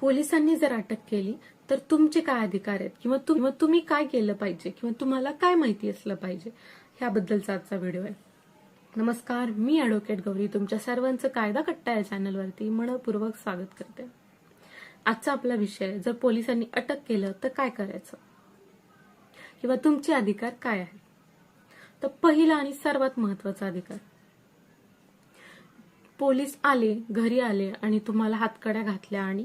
पोलिसांनी जर अटक केली तर तुमचे काय अधिकार आहेत? किंवा तुम- तुम्ही काय केलं पाहिजे? किंवा तुम्हाला काय माहिती असलं पाहिजे? ह्याबद्दलचा आजचा व्हिडिओ आहे. नमस्कार मी अॅडव्होकेट गौरी. तुमच्या सर्वांचं कायदा कट्टा या चॅनलवरती मनपूर्वक स्वागत करते. आजचा आपला विषय आहे, जर पोलिसांनी अटक केलं तर काय करायचं? किंवा तुमचे अधिकार काय आहेत? तर पहिला आणि सर्वात महत्त्वाचा अधिकार. पोलीस आले घरी आले आणि तुम्हाला हातकड्या घातल्या आणि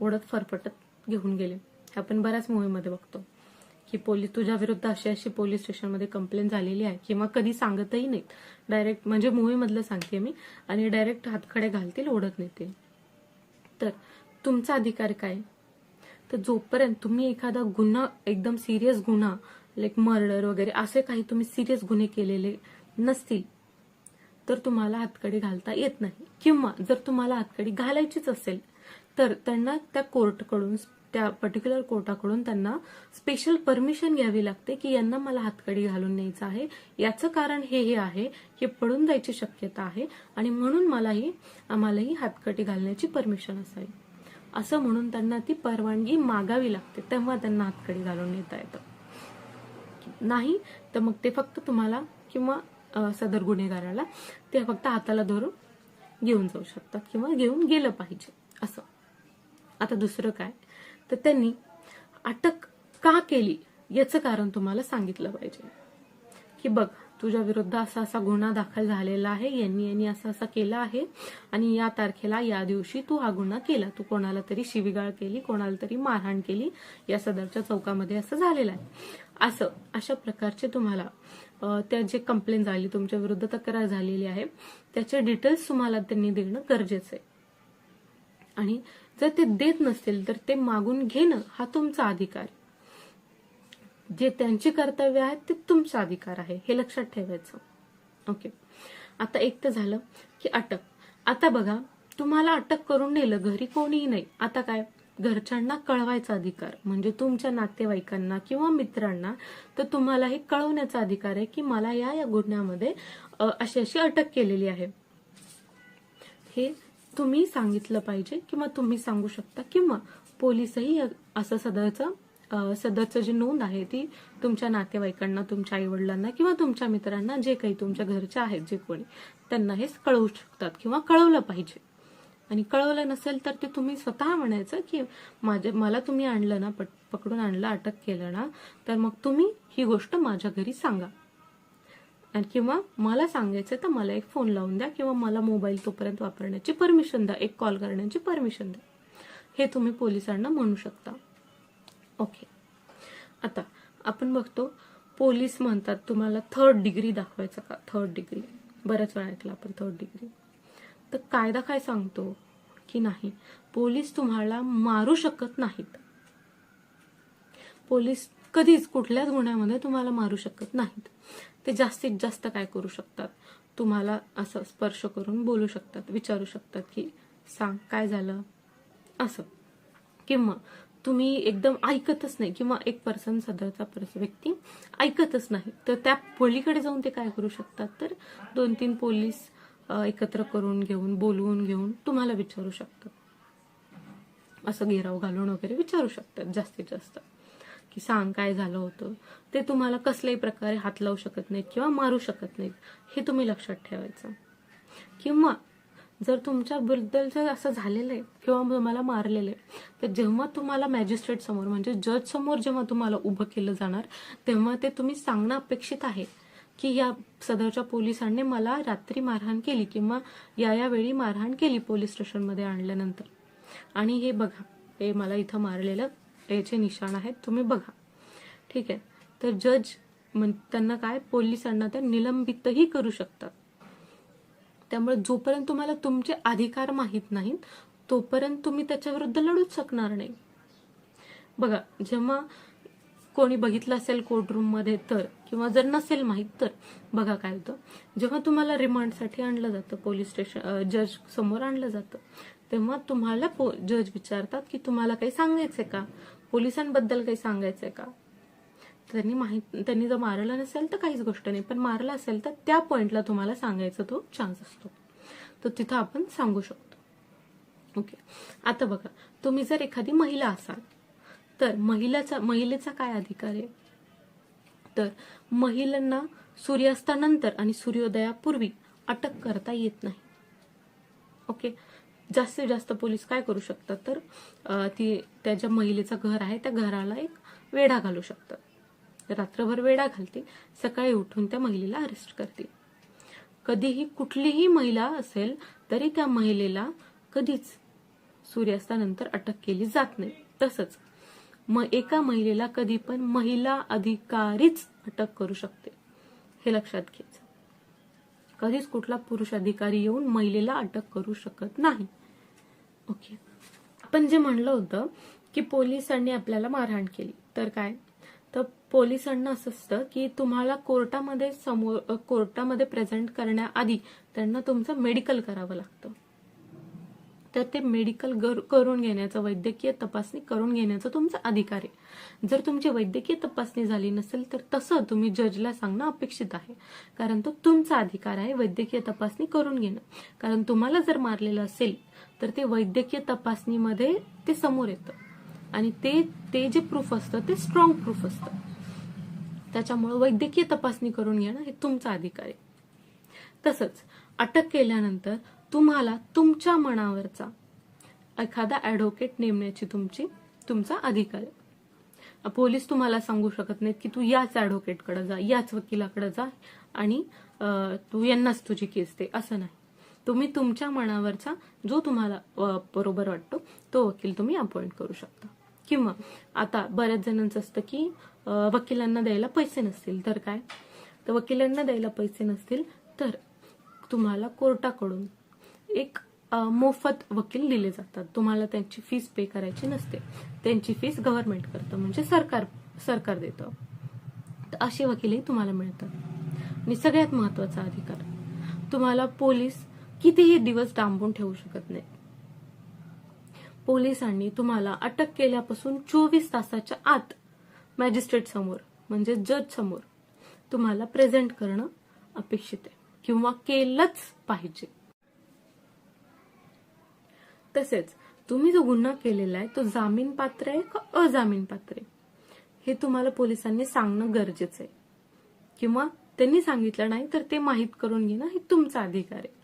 ओढत फरफटत घेऊन गेले. हे आपण बऱ्याच मूवीमध्ये बघतो. की पोलीस तुझ्या विरुद्ध अशी अशी पोलीस स्टेशनमध्ये कंप्लेंट झालेली आहे किंवा कधी सांगतही नाहीत. डायरेक्ट म्हणजे मूवीमधलं सांगते मी. आणि डायरेक्ट हातखडे घालतील ओढत नेतील. तर तुमचा अधिकार काय? तर जोपर्यंत तुम्ही एखादा गुन्हा एकदम सिरियस गुन्हा लाईक मर्डर वगैरे असे काही तुम्ही सिरियस गुन्हे केलेले नसतील तर तुम्हाला हातकडी घालता येत नाही. किंवा जर तुम्हाला हातकडी घालायचीच असेल तर त्यांना त्या कोर्टकडून त्या पर्टिक्युलर कोर्टाकडून त्यांना स्पेशल परमिशन घ्यावी लागते की यांना मला हातकडी घालून न्यायचं आहे. याचं कारण हे हे आहे की पडून जायची शक्यता आहे आणि म्हणून मलाही आम्हालाही हातकडी घालण्याची परमिशन असावी. असं म्हणून त्यांना ती परवानगी मागावी लागते तेव्हा त्यांना हातकडी घालून नेता येतं. नाही तर मग ते फक्त तुम्हाला किंवा सदर गुन्हेगाराला ते फक्त हाताला धरून घेऊन जाऊ शकतात किंवा घेऊन गेलं पाहिजे असं. आता दुसरं काय? तर त्यांनी अटक का केली याचं कारण तुम्हाला सांगितलं पाहिजे. की बघ तुझ्या विरुद्ध असा असा गुन्हा दाखल झालेला आहे यांनी यांनी असं असं केलं आहे आणि या तारखेला या दिवशी तू हा गुन्हा केला. तू कोणाला तरी शिविगाळ केली कोणाला तरी मारहाण केली या सदरच्या चौकामध्ये असं झालेलं आहे. असं अशा प्रकारचे तुम्हाला त्या जे कंप्लेंट झाली तुमच्या विरुद्ध तक्रार झालेली आहे त्याचे डिटेल्स तुम्हाला त्यांनी देणं गरजेचं आहे. आणि जर ते देत नसतील तर ते मागून घेणं हा तुमचा अधिकार. जे त्यांची कर्तव्य आहेत ते तुमचा अधिकार आहे. हे लक्षात ठेवायचं. ओके आता एक तर झालं की अटक. आता बघा तुम्हाला अटक करून नेलं घरी कोणीही नाही. आता काय? घरच्यांना कळवायचा अधिकार. म्हणजे तुमच्या नातेवाईकांना किंवा मित्रांना तर तुम्हाला हे कळवण्याचा अधिकार आहे की मला या या गुन्ह्यामध्ये अशी अशी अटक केलेली आहे. हे तुम्ही सांगितलं पाहिजे किंवा तुम्ही सांगू शकता किंवा पोलीसही असं सदरचं सदरचं जी नोंद आहे ती तुमच्या नातेवाईकांना तुमच्या आईवडिलांना किंवा तुमच्या मित्रांना जे काही तुमच्या घरचे आहेत जे कोणी त्यांना हे कळवू शकतात किंवा कळवलं पाहिजे. आणि कळवलं नसेल तर ते तुम्ही स्वतः म्हणायचं की माझे मला तुम्ही आणलं ना पट- पकडून आणलं अटक केलं ना तर मग तुम्ही ही गोष्ट माझ्या घरी सांगा. आणि किंवा मला सांगायचं तर मला एक फोन लावून द्या किंवा मला मोबाईल तोपर्यंत वापरण्याची परमिशन द्या. एक कॉल करण्याची परमिशन द्या. हे तुम्ही पोलिसांना म्हणू शकता. ओके आता आपण बघतो पोलीस म्हणतात तुम्हाला थर्ड डिग्री दाखवायचं का? थर्ड डिग्री बऱ्याच वेळा ऐकलं आपण थर्ड डिग्री तर कायदा काय सांगतो की नाही पोलीस तुम्हाला मारू शकत नाहीत. पोलीस कधीच कुठल्याच गुन्ह्यामध्ये तुम्हाला मारू शकत नाहीत. ते जास्तीत जास्त काय करू शकतात? तुम्हाला असं स्पर्श करून बोलू शकतात विचारू शकतात की सांग काय झालं? असं. किंवा तुम्ही एकदम ऐकतच नाही किंवा एक पर्सन सदरचा व्यक्ती ऐकतच नाही तर त्या पोलीकडे जाऊन ते काय करू शकतात? तर दोन तीन पोलीस एकत्र करून घेऊन बोलवून घेऊन तुम्हाला विचारू शकतात. असं घेराव घालून वगैरे विचारू शकतात जास्तीत जास्त. की सांग काय झालं होतं. ते तुम्हाला कसल्याही प्रकारे हात लावू शकत नाहीत किंवा मारू शकत नाहीत हे तुम्ही लक्षात ठेवायचं. किंवा जर तुमच्याबद्दल जर असं झालेलं आहे किंवा तुम्हाला मारलेलं आहे तर जेव्हा तुम्हाला मॅजिस्ट्रेट समोर म्हणजे जज समोर जेव्हा तुम्हाला उभं केलं जाणार तेव्हा ते तुम्ही सांगणं अपेक्षित आहे की या सदरच्या पोलिसांनी मला रात्री मारहाण केली किंवा या या वेळी मारहाण केली पोलीस स्टेशनमध्ये आणल्यानंतर. आणि हे बघा हे मला इथं मारलेलं याचे निशाण आहेत तुम्ही बघा. ठीक आहे? तर जज त्यांना काय? पोलिसांना त्या निलंबितही करू शकतात. त्यामुळे जोपर्यंत तुम्हाला तुमचे अधिकार माहीत नाहीत तोपर्यंत तुम्ही त्याच्याविरुद्ध लढूच शकणार नाही. बघा जेव्हा कोणी बघितलं असेल कोर्टरूममध्ये तर किंवा जर नसेल माहीत तर बघा काय होतं. जेव्हा तुम्हाला रिमांडसाठी आणलं जातं पोलीस स्टेशन जज समोर आणलं जातं तेव्हा तुम्हाला जज विचारतात की तुम्हाला काही सांगायचंय का? पोलिसांबद्दल काही सांगायचंय का? त्यांनी माहीत त्यांनी जर मारलं नसेल तर काहीच गोष्ट नाही. पण मारलं असेल तर त्या पॉइंटला तुम्हाला सांगायचा तो चान्स असतो. तर तिथं आपण सांगू शकतो. ओके आता बघा तुम्ही जर एखादी महिला असाल तर महिलाचा महिलेचा काय अधिकार आहे? तर महिलांना सूर्यास्तानंतर आणि सूर्योदयापूर्वी अटक करता येत नाही. ओके जास्तीत जास्त पोलीस काय करू शकतात तर ती त्या ज्या महिलेचं घर आहे त्या घराला एक वेढा घालू शकतात. रात्रभर वेढा घालते सकाळी उठून त्या महिलेला अरेस्ट करते कधीही कुठलीही महिला असेल तरी त्या महिलेला कधीच सूर्यास्तानंतर अटक केली जात नाही. तसंच मग एका महिलेला कधी पण महिला अधिकारीच अटक करू शकते. हे लक्षात घ्यायचं. कधीच कुठला पुरुष अधिकारी येऊन महिलेला अटक करू शकत नाही. ओके आपण जे म्हणलं होतं की पोलिसांनी आपल्याला मारहाण केली. तर काय? तर पोलिसांना असं असतं की तुम्हाला कोर्टामध्ये समोर कोर्टामध्ये प्रेझेंट करण्याआधी त्यांना तुमचं मेडिकल करावं लागतं. तर ते मेडिकल गर- करून घेण्याचं वैद्यकीय तपासणी करून घेण्याचा तुमचा अधिकार आहे. जर तुमची वैद्यकीय तपासणी झाली नसेल तर तसं तुम्ही जजला सांगणं अपेक्षित आहे. कारण तो तुमचा अधिकार आहे वैद्यकीय तपासणी करून घेणं. कारण तुम्हाला जर मारलेलं असेल तर ते वैद्यकीय तपासणीमध्ये ते समोर येतं. आणि ते ते जे प्रूफ असतं ते स्ट्रॉंग प्रूफ असतं. त्याच्यामुळे वैद्यकीय तपासणी करून घेणं हे तुमचा अधिकार आहे. तसंच अटक केल्यानंतर तुम्हाला तुमच्या मनावरचा एखादा ऍडव्होकेट नेमण्याची तुमची तुमचा अधिकार आहे. पोलीस तुम्हाला सांगू शकत नाहीत की तू याच ऍडव्होकेटकडे जा याच वकिलाकडे जा आणि तू यांनाच तुझी केस दे असं नाही. तुम्ही तुमच्या मनावरचा जो तुम्हाला बरोबर वाटतो तो वकील तुम्ही अपॉइंट करू शकता. किंवा आता बऱ्याच जणांचं असतं की वकिलांना द्यायला पैसे नसतील तर काय? तर वकिलांना द्यायला पैसे नसतील तर तुम्हाला कोर्टाकडून एक मोफत वकील दिले जातात. तुम्हाला त्यांची फीस पे करायची नसते. त्यांची फीस गव्हर्नमेंट करतं म्हणजे सरकार सरकार देतं. तर असे वकीलही तुम्हाला मिळतात. आणि सगळ्यात महत्त्वाचा अधिकार तुम्हाला पोलीस कितीही दिवस डांबून ठेवू शकत नाही. पोलिसांनी तुम्हाला अटक केल्यापासून चोवीस तासाच्या आत मॅजिस्ट्रेट समोर म्हणजे जज समोर तुम्हाला प्रेझेंट करणं अपेक्षित आहे. किंवा केलंच पाहिजे. तसेच तुम्ही जो गुन्हा केलेला आहे तो जामीन पात्र आहे का अजामीन पात्र आहे? हे तुम्हाला पोलिसांनी सांगणं गरजेचं आहे. किंवा त्यांनी सांगितलं नाही तर ते माहीत करून घेणं हे तुमचा अधिकार आहे.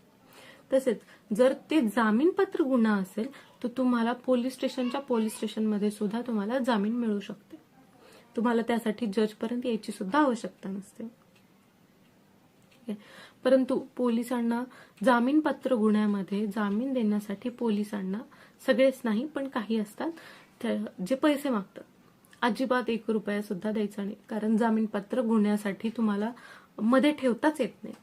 तसेच जर ते जामीनपात्र गुन्हा असेल तर तुम्हाला पोलीस स्टेशनच्या पोलीस स्टेशनमध्ये सुद्धा तुम्हाला जामीन मिळू शकते. तुम्हाला त्यासाठी जजपर्यंत यायची सुद्धा आवश्यकता नसते. परंतु पोलिसांना जामीनपात्र गुन्ह्यामध्ये जामीन देण्यासाठी पोलिसांना सगळेच नाही पण काही असतात. जे पैसे मागतात. अजिबात एक रुपया सुद्धा द्यायचा नाही. कारण जामीनपात्र गुन्ह्यासाठी तुम्हाला मध्ये ठेवताच येत नाही.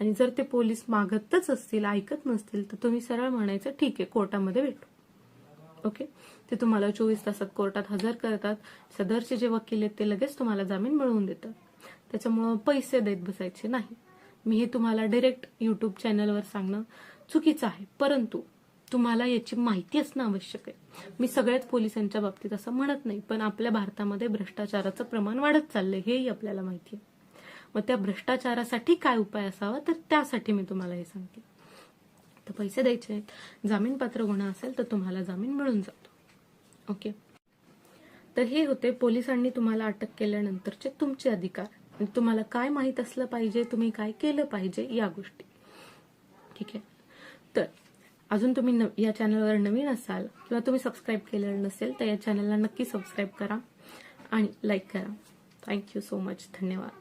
आणि जर ते पोलीस मागतच असतील ऐकत नसतील तर तुम्ही सरळ म्हणायचं ठीक आहे कोर्टामध्ये भेटू. ओके? ते तुम्हाला चोवीस तासात कोर्टात हजर करतात. सदरचे जे वकील आहेत ते लगेच तुम्हाला जामीन मिळवून देतात. त्याच्यामुळं पैसे देत बसायचे नाही. मी हे तुम्हाला डिरेक्ट युट्यूब चॅनलवर सांगणं चुकीचं आहे. परंतु तुम्हाला याची माहिती असणं आवश्यक आहे. मी सगळ्याच पोलिसांच्या बाबतीत असं म्हणत नाही पण आपल्या भारतामध्ये भ्रष्टाचाराचं प्रमाण वाढत चाललंय हेही आपल्याला माहिती आहे. मग त्या भ्रष्टाचारासाठी काय उपाय असावा? तर त्यासाठी मी तुम्हाला हे सांगते. तर पैसे द्यायचे आहेत. जामीनपात्र गुन्हा असेल तर तुम्हाला जामीन मिळून जातो. ओके? तर हे होते पोलिसांनी तुम्हाला अटक केल्यानंतरचे तुमचे अधिकार. तुम्हाला काय माहीत असलं पाहिजे तुम्ही काय केलं पाहिजे या गोष्टी. ठीक आहे? तर अजून तुम्ही न- या चॅनलवर नवीन असाल किंवा तुम्ही सबस्क्राईब केलेलं नसेल तर या चॅनलला नक्की सबस्क्राईब करा आणि लाईक करा. थँक्यू सो मच धन्यवाद.